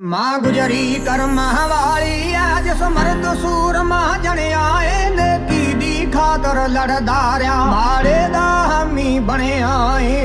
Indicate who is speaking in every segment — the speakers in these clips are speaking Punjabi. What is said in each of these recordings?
Speaker 1: ਮਾਂ ਗੁਜਰੀ ਕਰਮਾਂ ਵਾਲੀ ਆ ਜਿਸ ਮਰਦ ਸੂਰਮਾ ਜਣਿਆ ਏ, ਨੇਕੀ ਦੀ ਖਾਤਰ ਲੜਦਾਰਿਆ ਮਾੜੇ ਦਾ ਹਮੀ ਬਣਿਆ ਏ।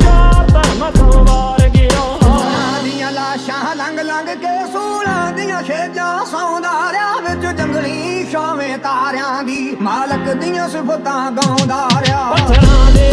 Speaker 2: ਪੰਜਾਬ ਧਰਮ
Speaker 1: ਦੀਆਂ ਲਾਸ਼ਾਂ ਲੰਗ ਲੰਗ ਕੇ ਸੂਲਾਂ ਦੀਆਂ ਖੇਜਾਂ ਸੌਂਦਾ ਰਿਆ ਵਿੱਚ ਜੰਗਲੀ ਸ਼ਾਵੇਂ ਤਾਰਿਆਂ ਦੀ ਮਾਲਕ ਦੀਆਂ ਸਿਫਤਾਂ ਗਾਉਂਦਾ ਰਿਹਾ।
Speaker 2: ਪੱਥਰਾਂ ਦੇ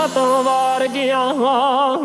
Speaker 2: ਮਤ ਵਾਰ ਗਿਆ।
Speaker 1: ਹਾਂ